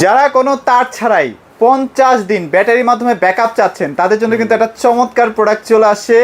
যারা কোনো তার ছাড়াই পঞ্চাশ দিন ব্যাটারির মাধ্যমে ব্যাকআপ চাচ্ছেন, তাদের জন্য কিন্তু একটা চমৎকার প্রোডাক্ট চলে আসছে।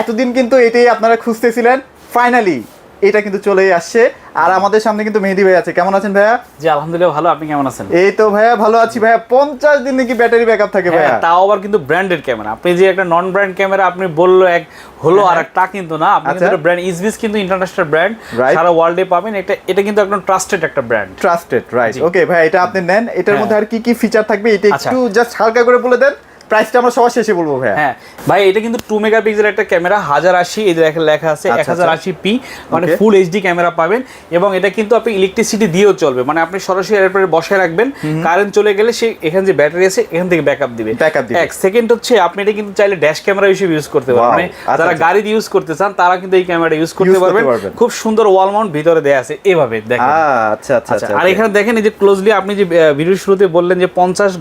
এতদিন কিন্তু এটাই আপনারা খুঁজতেছিলেন। ফাইনালি এটা কিন্তু চলেই আসছে। আর আমাদের সামনে কিন্তু মেহেদি ভাই আছে। কেমন আছেন ভাইয়া? জি আলহামদুলিল্লাহ ভালো। আপনি কেমন আছেন? এই তো ভাইয়া ভালো আছি ভাইয়া। পঞ্চাশ দিন নাকি ব্যাটারি ব্যাকআপ থাকে ভাইয়া। হ্যাঁ, তাও আবার কিন্তু ব্র্যান্ডেড ক্যামেরা আপনি যে একটা নন ব্র্যান্ড ক্যামেরা আপনি বলল এক হলো আর একটা কিন্তু না। আপনি আচ্ছা। কিন্তু ব্র্যান্ড ইসবিস কিন্তু ইন্টারন্যাশনাল ব্র্যান্ড. সারা ওয়ার্ল্ডে পাবেন। এটা এটা কিন্তু একদম ট্রাস্টেড একটা ব্র্যান্ড ট্রাস্টেড রাইট ওকে ভাই এটা আপনি নেন। এটার হ্যাঁ। মধ্যে আর কি কি ফিচার থাকবে এটা আচ্ছা। একটু জাস্ট হালকা করে বলে দেন। প্রাইসটা আমরা সবার শেষে বলব ভাইয়া। হ্যাঁ ভাই এটা কিন্তু টু মেগাপিক্সেল একটা ক্যামেরা হাজার আশি এই লেখা আছে এক আচ্ছা, হাজার আশি পি মানে ফুল এইচডি ক্যামেরা পাবেন এবং এটা কিন্তু আপনি ইলেকট্রিসিটি দিয়েও চলবে। মানে আপনি সরাসরি বসায় রাখবেন কারেন্ট চলে গেলে সে এখানে যে ব্যাটারি আছে এখান থেকে ব্যাকআপ দিবে। দিবে। এক সেকেন্ড হচ্ছে আপনি এটা কিন্তু চাইলে ড্যাশ ক্যামেরা হিসেবে ইউজ করতে পারবেন। মানে আচ্ছা, যারা আচ্ছা। গাড়ি ইউজ করতে চান তারা কিন্তু এই ক্যামেরাটা ইউজ করতে পারবেন। খুব সুন্দর ওয়াল মাউন্ট ভিতরে দেয়া আছে এভাবে দেখেন। আচ্ছা আচ্ছা আচ্ছা। আচ্ছা আর এখানে দেখেন এই যে ক্লোজলি আপনি যে ভিডিও শুরুতে বললেন যে পঞ্চাশ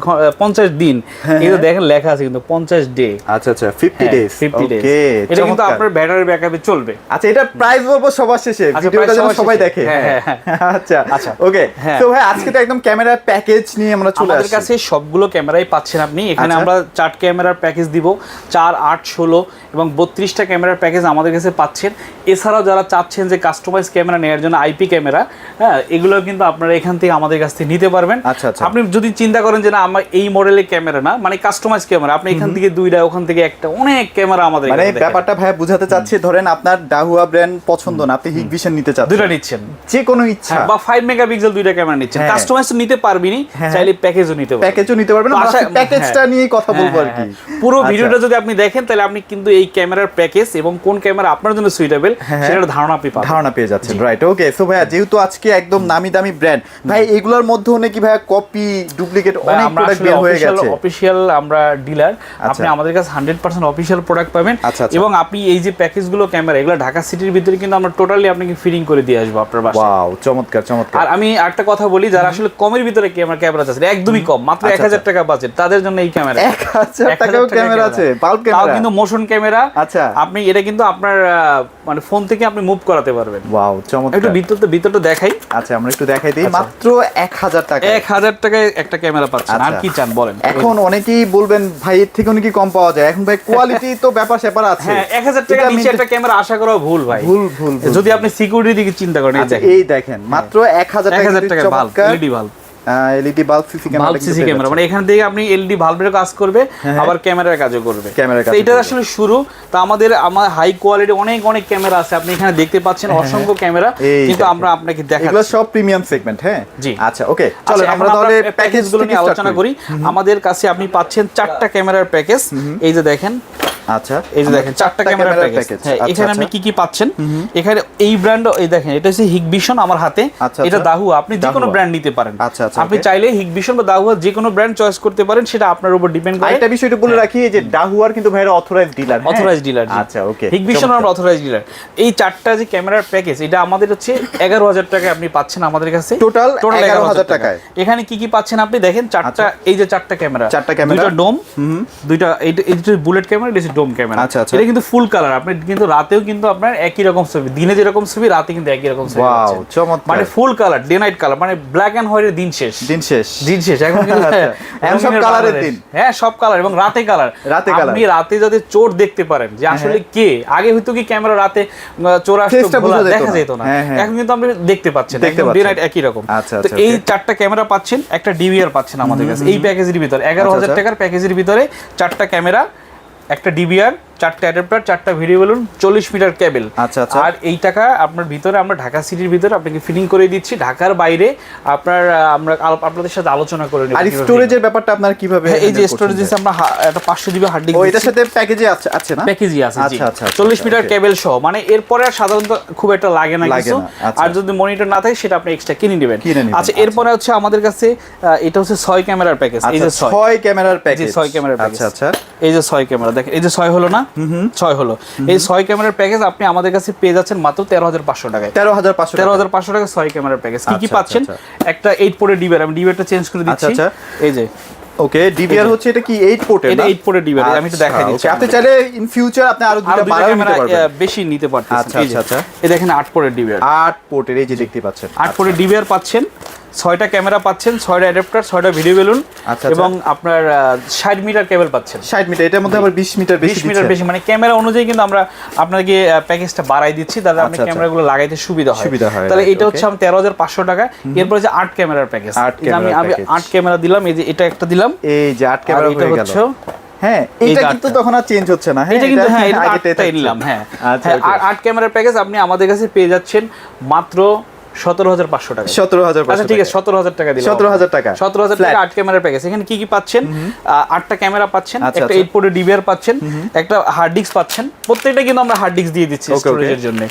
পঞ্চাশ দিন হ্যাঁ, দেখেন লেখা আছে কিন্তু পঞ্চাশ ডে। আচ্ছা আচ্ছা fifty days fifty days okay এটা কিন্তু আপনার ব্যাটারি ব্যাকআপে চলবে। আচ্ছা এটা প্রাইস বলব সবার শেষে। আচ্ছা, ভিডিওটা যেন সবাই দেখে। হ্যাঁ, হ্যাঁ, আচ্ছা আচ্ছা। ওকে হ্যাঁ। তো ভাই আজকে তো একদম ক্যামেরার প্যাকেজ নিয়ে আমরা চলে আমাদের কাছে সবগুলো ক্যামেরাই পাচ্ছেন আপনি। এখানে আচ্ছা। আমরা চার ক্যামেরার প্যাকেজ দিব। চার আট ষোলো এবং বত্রিশটা ক্যামেরার প্যাকেজ আমাদের কাছে পাচ্ছেন। এছাড়াও যারা চাচ্ছেন যে কাস্টমাইজ ক্যামেরা নেওয়ার জন্য আইপি ক্যামেরা হ্যাঁ এগুলো কিন্তু আপনারা এখান থেকে আমাদের কাছ থেকে নিতে পারবেন। আচ্ছা, আচ্ছা। আপনি যদি চিন্তা করেন যে না আমার এই মডেলের ক্যামেরা না মানে কাস্টমাইজ ক্যামেরা আপনি এখান থেকে দুইটা ওখান থেকে একটা অনেক ক্যামেরা আমাদের মানে ব্যাপারটা ভাই বুঝাতে চাচ্ছি ধরেন আপনার ডাহুয়া ব্র্যান্ড পছন্দ না আপনি হিগ ভিশন নিতে চাচ্ছেন। দুইটা নিচ্ছেন। যে কোনো ইচ্ছা। হ্যাঁ, বা ফাইভ মেগাপিক্সেল দুইটা ক্যামেরা নিচ্ছেন। হ্যাঁ। কাস্টমাইজ নিতে পারবিনি হ্যাঁ। চাইলে প্যাকেজও নিতে পারবেন। প্যাকেজও নিতে পারবেন প্যাকেজটা হ্যাঁ। নিয়েই কথা বলব আর হ্যাঁ, কি। হ্যাঁ, পুরো আচ্ছা। ভিডিওটা যদি আপনি দেখেন তাহলে আপনি কিন্তু এই ক্যামেরার প্যাকেজ এবং কোন ক্যামেরা আপনার জন্য সুইটেবল হ্যাঁ। সেটার ধারণা আপনি পাবেন। ধারণা পেয়ে যাচ্ছেন রাইট ওকে সো ভাইয়া যেহেতু আজকে একদম নামি দামি ব্র্যান্ড ভাই এগুলোর মধ্যে নাকি ভাইয়া কপি ডুপ্লিকেট অনেক প্রোডাক্ট বের হয়ে গেছে। অফিসিয়াল আমরা ডিলার আচ্ছা। আপনি আমাদের কাছে হান্ড্রেড পার্সেন্ট অফিসিয়াল প্রোডাক্ট পাবেন। আচ্ছা, আচ্ছা। এবং আপনি এই যে প্যাকেজগুলো ক্যামেরা এগুলো ঢাকা সিটির ভিতরে কিন্তু আমরা টোটালি আপনাকে ফিটিং করে দিয়ে আসব আপনার বাসায়। ওয়াও চমৎকার চমৎকার। আর আমি একটা কথা বলি যারা আসলে কমের ভিতরে ক্যামেরা ক্যামেরা চাচ্ছেন একদমই কম মাত্র আচ্ছা, এক হাজার টাকা বাজেট তাদের জন্য এই ক্যামেরা এক হাজার টাকাও ক্যামেরা আছে তাও ক্যামেরা কিন্তু মোশন ক্যামেরা আচ্ছা। আপনি এটা কিন্তু আপনার মানে ফোন থেকে আপনি মুভ করাতে পারবেন। ওয়াও চমৎকার। একটু ভিতরটা ভিতরটা দেখাই। আচ্ছা আমরা একটু দেখাই দিই। মাত্র এক হাজার টাকা এক হাজার টাকায় একটা ক্যামেরা পাচ্ছেন আর। কি চান বলেন? এখন অনেকেই বলবেন ভাই এর থেকে নাকি কম পাওয়া যায়। এখন ভাই কোয়ালিটি তো ব্যাপার স্যাপার আছে। হ্যাঁ এক হাজার টাকা এটা নিচে একটা ক্যামেরা আশা করা ভুল ভাই। ভুল ভুল ভুল। যদি আপনি সিকিউরিটি দিকে চিন্তা করেন এই আচ্ছা, দেখেন। মাত্র এক হাজার এক হাজার টাকা ভালো LED bulb. LED bulb CC bulb CC camera মানে এখান থেকে আপনি এলইডি বাল্বের কাজ করবে আবার ক্যামেরার কাজও করবে। হ্যাঁ, ক্যামেরার তো কাজও এটা আসলে শুরু। তো আমাদের আমার হাই কোয়ালিটি অনেক অনেক ক্যামেরা আছে। আপনি এখানে দেখতে পাচ্ছেন অসংখ্য ক্যামেরা হ্যাঁ, কিন্তু আমরা আপনাকে এগুলো সব প্রিমিয়াম সেগমেন্ট হ্যাঁ? জি। আচ্ছা ওকে চলো আচ্ছা, আমরা তাহলে প্যাকেজগুলো নিয়ে আলোচনা করি। আমাদের কাছে আপনি পাচ্ছেন চারটা ক্যামেরার প্যাকেজ এই যে দেখেন আচ্ছা এই যে দেখেন চারটা ক্যামেরার প্যাকেজ হ্যাঁ এখানে আপনি কি কি পাচ্ছেন? এখানে এই ব্র্যান্ড এই দেখেন এটা হচ্ছে হিগভিশন আমার হাতে। আচ্ছা, এটা আচ্ছা। দাহু আপনি যে কোনো ব্র্যান্ড নিতে পারেন। আচ্ছা, আচ্ছা, আপনি চাইলে হিগভিশন বা দাহুয়া যে কোনো ব্র্যান্ড চয়েস করতে পারেন সেটা আপনার উপর ডিপেন্ড করে। আরেকটা বিষয় বলে রাখি যে ডাহুয়ার কিন্তু ভাইরা অথরাইজ ডিলার অথরাইজ ডিলার আচ্ছা ওকে হিগভিশন আমরা অথরাইজ ডিলার এই চারটা যে ক্যামেরার প্যাকেজ এটা আমাদের হচ্ছে এগারো হাজার টাকায় আপনি পাচ্ছেন আমাদের কাছে। Total Total 11,000 টাকায়। এখানে কি কি পাচ্ছেন আপনি? দেখেন চারটা এই যে চারটা ক্যামেরা চারটা camera। দুইটা ডোম দুইটা এইটা বুলেট ক্যামেরা এটা ডোম ক্যামেরা আচ্ছা, আচ্ছা। এটা কিন্তু ফুল কালার আপনি কিন্তু রাতেও কিন্তু আপনার একই রকম ছবি দিনে যেরকম ছবি রাতে কিন্তু একই রকম ছবি ওয়াও চমৎকার। মানে full colour day night colour মানে ব্ল্যাক এন্ড হোয়াইটের দিন শেষ। দিন শেষ। দিন শেষ। এখন কিন্তু আচ্ছা। সব কালারের দিন। হ্যাঁ সব কালার এবং রাতে কালার রাতে colour। আপনি রাতে যাতে চোর দেখতে পারেন যে আসলে কে? আগে হয়তো কি ক্যামেরা রাতে চোর আসতো দেখা যেত না। হ্যাঁ, হ্যাঁ। এখন কিন্তু আপনি দেখতে পাচ্ছেন একদম ডে। নাইট একই রকম। আচ্ছা, তো আচ্ছা, এই চারটা ক্যামেরা পাচ্ছেন একটা ডিভিআর পাচ্ছেন আমাদের কাছে। এই প্যাকেজের ভিতরে এগারো আচ্ছা, হাজার। টাকার প্যাকেজের ভিতরে চারটা ক্যামেরা একটা ডিভিআর চারটা অ্যাডাপ্টার চারটা ভিডিও বলুন চল্লিশ মিটার কেবল আচ্ছা, আচ্ছা। আর এই টাকা আপনার ভিতরে আমরা ঢাকা সিটির ভিতরে আপনাকে ফিটিং করে দিচ্ছি। ঢাকার বাইরে আপনার আমরা আপনাদের সাথে আলোচনা করে নেব আর স্টোরেজের ব্যাপারটা আপনার কীভাবে হ্যাঁ, এই যে স্টোরেজ ভাই? আমরা একটা পাঁচশো জিবি হার্ড ডিস্ক ও এটার সাথে প্যাকেজে আছে আছে না? প্যাকেজই আছে আচ্ছা, আচ্ছা, আচ্ছা, চল্লিশ আচ্ছা, মিটার okay. কেবল সহ। মানে এরপরে আর সাধারণত খুব একটা লাগে না কিছু। আচ্ছা। আর যদি মনিটর না থাকে সেটা আপনি এক্সট্রা কিনে নেবেন। আচ্ছা আচ্ছা। এরপরে হচ্ছে আমাদের কাছে এটা হচ্ছে ছয় ক্যামেরার প্যাকেজ এই আচ্ছা যে ছয়। ছয় ক্যামেরার প্যাকেজ ছয় ক্যামেরার প্যাকেজ আচ্ছা আচ্ছা। এই যে ছয় ক্যামেরা দেখেন এই যে ছয় হলো না? ছয় হলো। এই ছয় ক্যামেরার প্যাকেজ আপনি আমাদের কাছে পেয়ে যাচ্ছেন মাত্র তেরো হাজার পাঁচশো টাকায়। তেরো হাজার পাঁচশো তেরো হাজার পাঁচশো টাকা ছয় ক্যামেরার প্যাকেজ কি কি আচ্ছা, পাচ্ছেন? আচ্ছা, একটা এইট পোর্টের ডিবের আমি ডিবেরটা চেঞ্জ করে দিচ্ছি। আচ্ছা, এই যে। ওকে ডিভিআর হচ্ছে এটা কি এইট পোর্টের এটা এইট পোর্টের ডিবের আমি একটু দেখাই দিচ্ছি। আপনি চাইলে ইন ফিউচার আপনি আরও দুটো ক্যামেরা নিতে পারবেন। বেশি নিতে পারতেছেন। আচ্ছা, আচ্ছা, আচ্ছা। এই দেখেন আট পোর্টের ডিবের আট পোর্টের এই যে দেখতে পাচ্ছেন। আট পোর্টের ডিবিআর পাচ্ছেন। ছয়টা ক্যামেরা পাচ্ছেন ছয়টা অ্যাডাপ্টার ছয়টা ভিডিও বেলুন আচ্ছা। এবং আপনার ষাট মিটার কেবল পাচ্ছেন। 60 মিটার এটার মধ্যে আবার 20 মিটার বেশি বিশ মিটার বেশি মানে ক্যামেরা অনুযায়ী কিন্তু আমরা আপনাকে প্যাকেজটা বাড়াই দিচ্ছি তাহলে আপনি আচ্ছা, আচ্ছা। ক্যামেরাগুলো লাগাইতে সুবিধা হয়। সুবিধা হয়, তাহলে এটা হচ্ছে. আমি তেরো হাজার পাঁচশো টাকা। এরপর যে আট ক্যামেরার প্যাকেজ আমি আমি আট ক্যামেরা দিলাম এই যে এটা একটা দিলাম। এই যে আট ক্যামেরা এটা হয়ে হচ্ছে হ্যাঁ এটা কিন্তু তখন আর চেঞ্জ হচ্ছে না। হ্যাঁ এটা কিন্তু হ্যাঁ এটা। নিলাম হ্যাঁ। আচ্ছা হ্যাঁ, আট ক্যামেরার প্যাকেজ আপনি আমাদের কাছে পেয়ে যাচ্ছেন মাত্র সতেরো হাজার পাঁচশো টাকা। সতেরো হাজার আচ্ছা ঠিক আছে সতেরো হাজার টাকা দিলাম। 17,000 টাকা। সতেরো হাজার টাকা আট ক্যামেরার প্যাকেজ এখানে কি কি পাচ্ছেন? আটটা ক্যামেরা পাচ্ছেন আচ্ছা, একটা আচ্ছা। এইট পাচ্ছেন একটা হার্ড ডিস্ক পাচ্ছেন। প্রত্যেকটা কিন্তু আমরা হার্ড ডিস্ক দিয়ে দিচ্ছি. স্টোরেজের জন্য।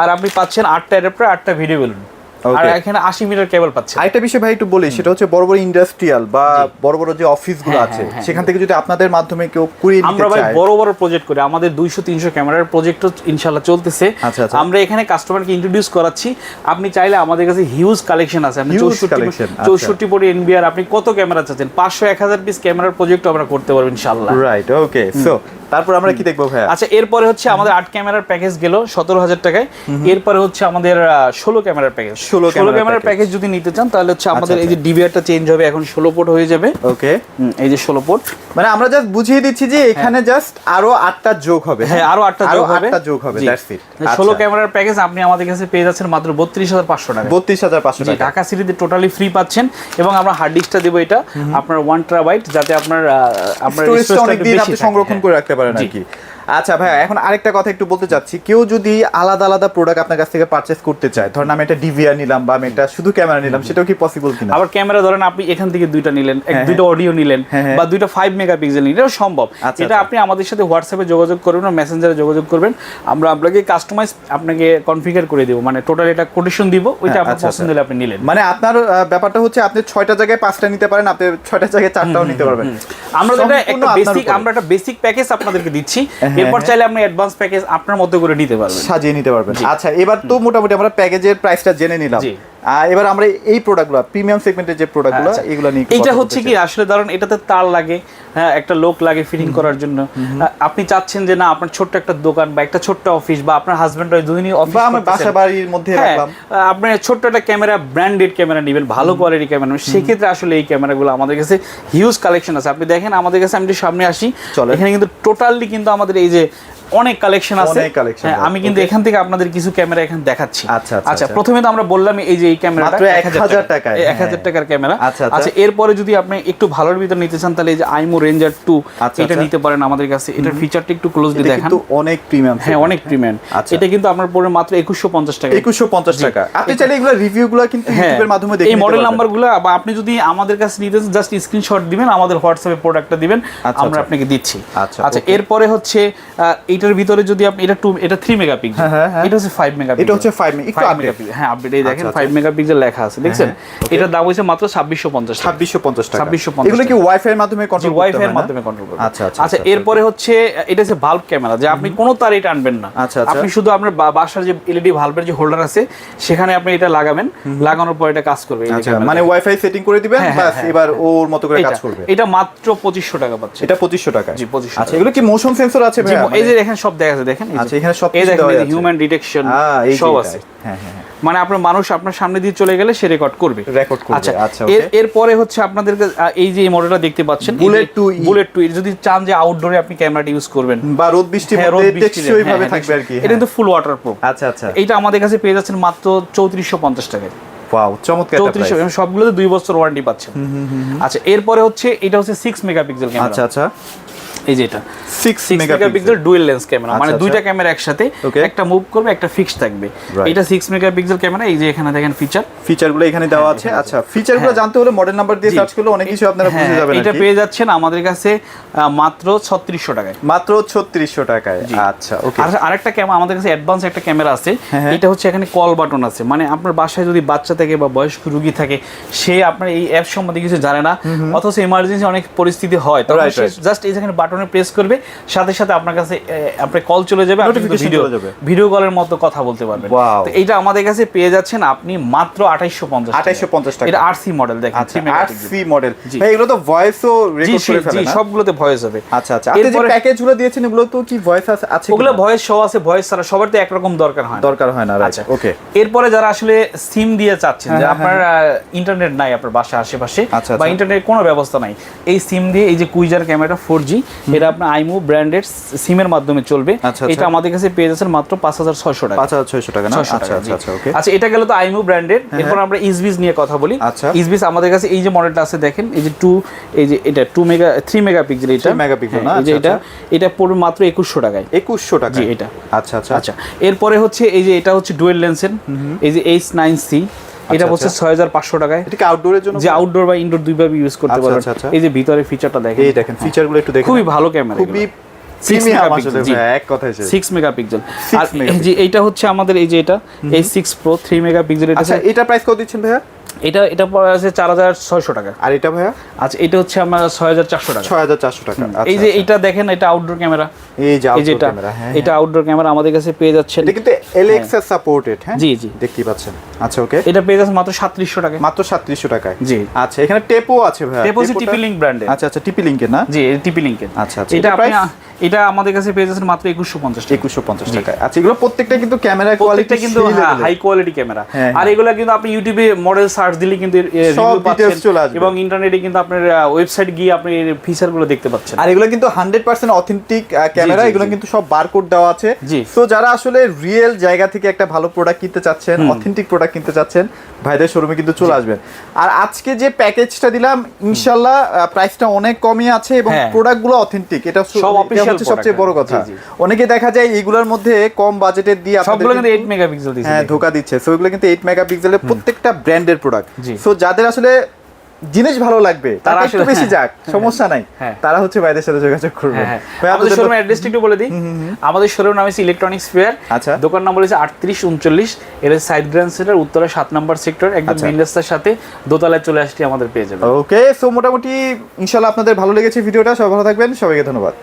আর আপনি পাচ্ছেন আটটা অ্যাডাপ্টার আটটা ভিডিও বেলুন আর. এখানে আশি মিটার কেবল পাচ্ছেন আরেকটা বিষয় ভাই একটু বলি সেটা হচ্ছে বড় বড় ইন্ডাস্ট্রিয়াল বা বড় বড় যে অফিসগুলো হ্যাঁ, আছে হ্যাঁ, হ্যাঁ। সেখান থেকে যদি আপনাদের মাধ্যমে কেউ কুড়িয়ে নিতে আমরা ভাই বড় বড় প্রজেক্ট করি আমাদের দুইশো তিনশো ক্যামেরার প্রজেক্টও ইনশাল্লাহ চলতেছে। আচ্ছা, আচ্ছা। আমরা এখানে কাস্টমারকে ইন্ট্রোডিউস করাচ্ছি। আপনি চাইলে আমাদের কাছে হিউজ কালেকশন আছে। আপনি Huge চৌষট্টি collection, আচ্ছা। চৌষট্টি পরে এনবিআর আপনি কত ক্যামেরা চাচ্ছেন? পাঁচশো এক হাজার পিস ক্যামেরার প্রজেক্ট আমরা করতে পারব ইনশাল্লাহ। রাইট ওকে সো তারপর আমরা কি দেখব ভাইয়া? আচ্ছা এরপরে হচ্ছে আমাদের আট ক্যামেরার প্যাকেজ গেল সতেরো হাজার টাকায়। এরপরে হচ্ছে আমাদের ষোলো ক্যামেরার প্যাকেজ 16 ষোলো ক্যামেরার প্যাকেজ যদি নিতে চান তাহলে হচ্ছে আমাদের এই যে ডিবিআরটা চেঞ্জ হবে এখন ষোলো পোর্ট হয়ে যাবে। ওকে এই যে ষোলো পোর্ট মানে আমরা জাস্ট বুঝিয়ে দিচ্ছি যে এখানে জাস্ট আরও আটটা যোগ হবে হ্যাঁ আরও আটটা যোগ হবে। আটটা যোগ হবে দ্যাটস ইট ষোলো ক্যামেরার প্যাকেজ আপনি আমাদের কাছে পেয়ে যাচ্ছেন মাত্র বত্রিশ হাজার পাঁচশো টাকা। বত্রিশ হাজার পাঁচশো টাকা। ঢাকা সিটিতে টোটালি ফ্রি পাচ্ছেন এবং আমরা হার্ড ডিস্কটা দেবো এটা আপনার ওয়ান টেরাবাইট যাতে আপনার আহ, আপনার স্টোরেজটা অনেক দিন আপনি সংরক্ষণ হ্যাঁ। করে রাখতে পারেন আর কি আচ্ছা ভাই এখন আরেকটা কথা একটু বলতে চাচ্ছি। কেউ যদি আলাদা আলাদা প্রোডাক্ট আপনার কাছ থেকে পারচেস করতে চায় ধরেন আমি একটা ডিভিআর নিলাম বা আমি একটা শুধু ক্যামেরা নিলাম সেটাও কি পসিবল কিনা? আবার ক্যামেরা ধরেন আপনি এখান থেকে দুইটা নিলেন হ্যাঁ, দুইটা অডিও নিলেন হ্যাঁ, হ্যাঁ। বা দুইটা ফাইভ মেগাপিক্সেল নিলেন এটাও সম্ভব। আচ্ছা, এটা আচ্ছা। আপনি আমাদের সাথে হোয়াটসঅ্যাপে যোগাযোগ করবেন বা মেসেঞ্জারে যোগাযোগ করবেন। আমরা আপনাকে কাস্টমাইজ আপনাকে কনফিগার করে দেবো। মানে টোটাল এটা কোটেশন দিব ওইটা আপনার আচ্ছা, পছন্দ হলে আপনি নিলেন। মানে আপনার ব্যাপারটা হচ্ছে আপনি ছয়টা জায়গায় পাঁচটা নিতে পারেন আপনি ছয়টা জায়গায় চারটাও নিতে পারবেন। আমরা এটা একটা বেসিক আমরা একটা বেসিক প্যাকেজ আপনাদেরকে দিচ্ছি। এরপর হ্যাঁ। চাইলে আপনি অ্যাডভান্স প্যাকেজ আপনার মতো করে নিতে পারবেন। সাজিয়ে নিতে পারবেন। আচ্ছা এবার তো মোটামুটি আমরা প্যাকেজের প্রাইসটা জেনে নিলাম। এবার আমরা এই প্রোডাক্টগুলো প্রিমিয়াম সেগমেন্টের যে প্রোডাক্টগুলো আচ্ছা। এগুলো নিয়ে কথা হচ্ছে কি আসলে ধরুন এটাতে তার লাগে হ্যাঁ একটা লোক লাগে ফিটিং করার জন্য। আপনি চাচ্ছেন যে না আপনার ছোট্ট একটা দোকান বা একটা ছোট্ট অফিস বা আপনার হাজবেন্ড ওই দুদিনই অফিস বা আমার বাসা বাড়ির মধ্যে হ্যাঁ রাখলাম। আপনি ছোট্ট একটা ক্যামেরা ব্র্যান্ডেড ক্যামেরা নেবেন ভালো কোয়ালিটি ক্যামেরা নেবেন। সেক্ষেত্রে আসলে এই ক্যামেরাগুলো আমাদের কাছে হিউজ কালেকশন আছে। আপনি দেখেন আমাদের কাছে আমি সামনে আসি। এখানে কিন্তু টোটালি কিন্তু আমাদের এই যে অনেক কালেকশন আছে। হ্যাঁ, আছে, আমি কিন্তু এখান থেকে আপনাদের কিছু ক্যামেরা এখানে দেখাচ্ছি। আচ্ছা, আচ্ছা, আচ্ছা আচ্ছা। প্রথমে তো আমরা বললাম এই যে এই ক্যামেরাটা মাত্র 1000 টাকায়, এক হাজার হ্যাঁ। টাকার ক্যামেরা আচ্ছা, আচ্ছা। আচ্ছা এরপরে যদি আপনি একটু ভালোর ভিতর নিতে চান তাহলে এই যে আইমো রেঞ্জার টু আচ্ছা, এটা। নিতে পারেন আমাদের কাছে। এটার ফিচারটা একটু ক্লোজলি দেখান। কিন্তু অনেক প্রিমিয়াম হ্যাঁ অনেক প্রিমিয়াম। এটা কিন্তু আপনার পড়ে মাত্র একুশশো পঞ্চাশ টাকা। একুশশো পঞ্চাশ টাকা। আপনি চাইলে এগুলো রিভিউগুলো কিন্তু হ্যাঁ। ইউটিউবের মাধ্যমে দেখে এই মডেল। নাম্বারগুলো বা আপনি যদি আমাদের কাছে নিতে জাস্ট স্ক্রিনশট দিবেন আমাদের হোয়াটসঅ্যাপে প্রোডাক্টটা দিবেন আমরা। আপনাকে দিচ্ছি। আচ্ছা, আচ্ছা এরপরে হচ্ছে আহ, এইটার ভিতরে যদি আপনি এটা টু এটা থ্রি মেগাপিক্সেল হ্যাঁ, হ্যাঁ, হ্যাঁ। এটা হচ্ছে ফাইভ মেগাপিক্সেল এটা হচ্ছে 5 একটু update। হ্যাঁ আপডেট এই দেখেন আচ্ছা, ফাইভ মেগাপিক্সেল লেখা আছে দেখছেন. এটার দাম হচ্ছে মাত্র ছাব্বিশশো পঞ্চাশ টাকা। ছাব্বিশশো পঞ্চাশ টাকা। 2650 এগুলো কি ওয়াইফাই এর মাধ্যমে কন্ট্রোল ওয়াইফাই এর মাধ্যমে কন্ট্রোল করবেন আচ্ছা, আচ্ছা, আচ্ছা আচ্ছা, এরপরে হচ্ছে এটা হচ্ছে ভালভ ক্যামেরা যে আপনি কোনো তার এটা আনবেন না। আচ্ছা, আচ্ছা। আপনি শুধু আপনার বাসার যে এলইডি ভালভের যে হোল্ডার আছে সেখানে আপনি এটা লাগাবেন। লাগানোর পর এটা কাজ করবে আচ্ছা মানে ওয়াইফাই সেটিং করে দিবেন হ্যাঁ, হ্যাঁ, বাস হ্যাঁ, এবার ওর মতো করে কাজ করবে। এটা মাত্র পঁচিশশো টাকা পাচ্ছে। এটা পঁচিশশো টাকা জি, 2500 আচ্ছা এগুলো কি মোশন সেন্সর আছে জি, ভাইয়া? এই যে দেখেন সব দেখা আছে দেখেন? আচ্ছা, এখানে সব এই দেখেন হিউম্যান ডিটেকশন সব এটা। আছে। হ্যাঁ হ্যাঁ হ্যাঁ। মানে আপনার মানুষ আপনার সামনে দিয়ে চলে গেলে সে রেকর্ড করবে। Record করবে, আচ্ছা আচ্ছা, এরপরে হচ্ছে আপনাদের এই যে এই মডেলটা দেখতে পাচ্ছেন Bullet 2E বুলেট টু যদি চান যে আউটডোরে আপনি ক্যামেরাটা ইউজ করবেন। বা রোদ টেকসই ভাবে হ্যাঁ, থাকবে আর কি। এটা কিন্তু ফুল ওয়াটারপ্রুফ আচ্ছা আচ্ছা। এইটা আমাদের কাছে পেয়ে যাচ্ছেন মাত্র চৌত্রিশশো পঞ্চাশ টাকায়। ওয়াও চমৎকার একটা। সবগুলোতে দুই বছর ওয়ারেন্টি পাচ্ছেন। আচ্ছা এরপরে হচ্ছে এটা হচ্ছে সিক্স মেগাপিক্সেল আচ্ছা আচ্ছা। এই যে এটা। মেগাপিক্সেল ডুয়েল লেন্স ক্যামেরা মানে আচ্ছা, দুইটা। ক্যামেরা একসাথে একটা মুভ করবে একটা ফিক্স থাকবে। এটা মেগাপিক্সেল ক্যামেরা এই যে এখানে দেখেন ফিচার ফিচারগুলো এখানে দেওয়া আছে। আচ্ছা ফিচারগুলো জানতে হলে মডেল নাম্বার দিয়ে সার্চ করলে অনেক কিছু আপনারা বুঝে যাবেন হ্যাঁ, এটা পেয়ে যাচ্ছেন আমাদের কাছে মাত্র ছত্রিশশো টাকায়। মাত্র 3600 টাকায়। আচ্ছা ওকে আর আরেকটা ক্যামেরা আমাদের কাছে অ্যাডভান্স একটা ক্যামেরা আছে। হ্যাঁ, হ্যাঁ। এটা হচ্ছে এখানে কল বাটন আছে। মানে আপনার বাসায় যদি বাচ্চা থাকে বা বয়স্ক রুগী থাকে সে আপনার এই অ্যাপ সম্বন্ধে কিছু জানে না। অথচ ইমার্জেন্সি অনেক পরিস্থিতি হয় তখন. জাস্ট এই যেখানে বাটন প্রেস করবে সাথে সাথে আপনার কাছে আপনার কল চলে যাবে ভিডিও ভিডিও কলের মতো কথা বলতে পারবেন। তো এইটা আমাদের কাছে পেয়ে যাচ্ছেন আপনি মাত্র আঠাইশশো পঞ্চাশ 2850 টাকা। এটা আরসি মডেল দেখেন আচ্ছা 3 megapixel। সি মডেল এগুলো তো ভয়েসও রেকর্ড করে ফেলে সবগুলোতে ভয়েস হবে। আচ্ছা আচ্ছা। আপনি যে এরপরে- প্যাকেজগুলো দিয়েছেন এগুলো তো কি ভয়েস আছে ওগুলো ভয়েস সহ আছে ভয়েস ছাড়া সবার তো একরকম দরকার হয় দরকার হয় না আচ্ছা। ওকে এরপরে যারা আসলে সিম দিয়ে চাচ্ছেন যে হ্যাঁ, আপনার ইন্টারনেট নাই আপনার বাসা আশেপাশে আচ্ছা, বা আচ্ছা। ইন্টারনেট কোনো ব্যবস্থা নাই। এই সিম দিয়ে এই যে কুইজার ক্যামেরা ফোর জি এটা আপনার আইমু ব্র্যান্ডেড সিমের মাধ্যমে চলবে। আচ্ছা, আচ্ছা। এটা আমাদের কাছে পেয়ে যাচ্ছেন মাত্র পাঁচ হাজার ছয়শো টাকা। পাঁচ হাজার ছয়শো টাকা আচ্ছা আচ্ছা ওকে। আচ্ছা এটা গেল তো আইমু ব্র্যান্ডেড এরপর আমরা ইসবিস নিয়ে কথা বলি। আচ্ছা। ইসবিস আমাদের কাছে এই যে মডেলটা আছে দেখেন এই যে টু এই যে এটা two mega three megapixel এটা। 3 megapixel না? হ্যাঁ, যে আচ্ছা, এটা এটা পড়বে মাত্র একুশশো টাকায়। একুশশো টাকা জি, এটা। আচ্ছা আচ্ছা। আচ্ছা এরপরে হচ্ছে এই যে এটা হচ্ছে ডুয়েল লেন্সের এই যে এইচ নাইন সি এটা বলছে আচ্ছা। ছয় হাজার পাঁচশো টাকায়। এটা কি আউটডোরের জন্য যে আউটডোর বা ইনডোর দুইভাবে ইউজ করতে পারো পারবেন। আচ্ছা, আচ্ছা। এই যে ভিতরে ফিচারটা দেখেন। এই দেখেন ফিচারগুলো একটু দেখেন। খুবই ভালো ক্যামেরা খুবই মেগাপিক্সেল আর এইটা হচ্ছে আমাদের এই যে এটা এই সিক্স প্রো থ্রি মেগাপিক্সেল এটা আচ্ছা এটা প্রাইস কত দিচ্ছেন ভাইয়া? এটা এটা পড়ে আছে চার হাজার ছয়শো টাকা। আর এটা ভাইয়া? আচ্ছা এটা হচ্ছে আমার ছয় হাজার চারশো টাকা। ছয় হাজার চারশো টাকা। এই আচ্ছা, যে আচ্ছা। এইটা দেখেন এটা আউটডোর ক্যামেরা এই যে এই এটা হ্যাঁ, এটা আউটডোর ক্যামেরা আমাদের কাছে পেয়ে যাচ্ছেন। এটা কিন্তু এলএক্স এর সাপোর্টেড হ্যাঁ? জি, জি। দেখতেই পাচ্ছেন। আচ্ছা ওকে। এটা পেয়ে যাচ্ছেন মাত্র সাতত্রিশশো টাকা মাত্র সাতত্রিশশো টাকায়। জি। আচ্ছা এখানে টেপো আছে ভাইয়া। Deposit টেপোটা- TP Link brand এর। আচ্ছা আচ্ছা টিপি লিঙ্কের না? জি টিপি লিঙ্কের আচ্ছা, আচ্ছা। এটা এটা আপনি এটা আমাদের কাছে পেয়ে যাচ্ছেন মাত্র একুশশো পঞ্চাশ টাকা। একুশশো পঞ্চাশ টাকায়। আচ্ছা এগুলো প্রত্যেকটা কিন্তু ক্যামেরা কোয়ালিটি কিন্তু হাই কোয়ালিটি ক্যামেরা আর হ্যাঁ। এগুলো কিন্তু আপনি ইউটিউবে মডেল সার্চ দিলে কিন্তু সব details চলে আসবে। এবং ইন্টারনেটে কিন্তু আপনার ওয়েবসাইট গিয়ে আপনি ফিচারগুলো দেখতে পাচ্ছেন। আর এগুলো কিন্তু হান্ড্রেড পার্সেন্ট অথেন্টিক ক্যামেরা এগুলো কিন্তু সব বারকোড দেওয়া আছে। সো যারা আসলে রিয়েল জায়গা থেকে একটা ভালো প্রোডাক্ট কিনতে চাচ্ছেন অথেন্টিক প্রোডাক্ট কিনতে চাচ্ছেন ভাইদের শোরুমে কিন্তু চলে আসবেন। আর আজকে যে প্যাকেজটা দিলাম ইনশাল্লাহ প্রাইসটা অনেক কমই আছে এবং হ্যাঁ। প্রোডাক্টগুলো অথেন্টিক এটা সব হচ্ছে সবচেয়ে বড় কথা। অনেকে দেখা যায় এগুলোর মধ্যে কম বাজেটের দিয়ে সবগুলো কিন্তু এইট মেগাপিক্সেল দিচ্ছে হ্যাঁ ধোকা দিচ্ছে। সো এগুলো কিন্তু এইট মেগাপিক্সেলের প্রত্যেকটা ব্র্যান্ডের প্রোডাক্ট সো যাদের আসলে জিনিস ভালো লাগবে তারা একটু বেশি যাক সমস্যা নাই। হ্যাঁ। তারা হচ্ছে ভাইদের সাথে যোগাযোগ করবে। হ্যাঁ, হ্যাঁ। আমাদের শোরুমের অ্যাড্রেসটা একটু বলে দিই। আমাদের শোরুম নাম হচ্ছে ইলেকট্রনিক্স ফেয়ার আচ্ছা। দোকান নাম্বার হচ্ছে আটত্রিশ উনচল্লিশ। এর সাইড গ্র্যান্ড সেন্টার উত্তরে সাত নম্বর সেক্টর একদম আচ্ছা। মেন রাস্তার সাথে দোতলায় চলে আসলে আমাদের পেয়ে যাবেন। ওকে সো মোটামুটি ইনশাল্লাহ আপনাদের ভালো লেগেছে ভিডিওটা। সবাই ভালো থাকবেন। সবাইকে ধন্যবাদ।